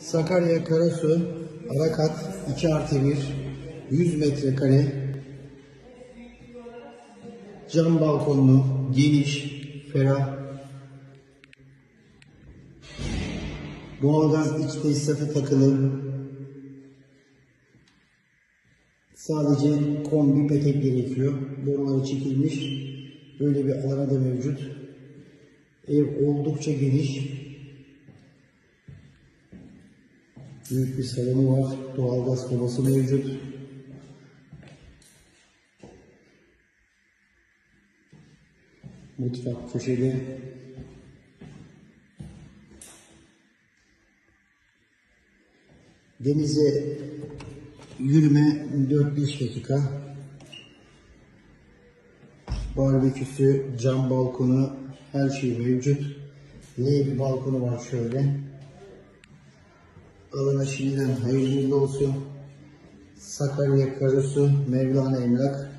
Sakarya Karasu Arakat 2 artı 1 100 metrekare cam balkonlu, geniş, ferah. Doğalgaz iç tesisatı takılı. Sadece kombi petek gerekiyor. Boruları çekilmiş. Böyle bir alana da mevcut. Ev oldukça geniş Büyük bir salonu var. Doğalgaz kovası mevcut. Mutfak köşede. Denize yürüme 4-5 dakika. Barbeküsü, cam balkonu, her şey mevcut. L bir balkonu var şöyle. Alana şimdiden hayırlı olsun. Sakarya Karasu Mevlana Emlak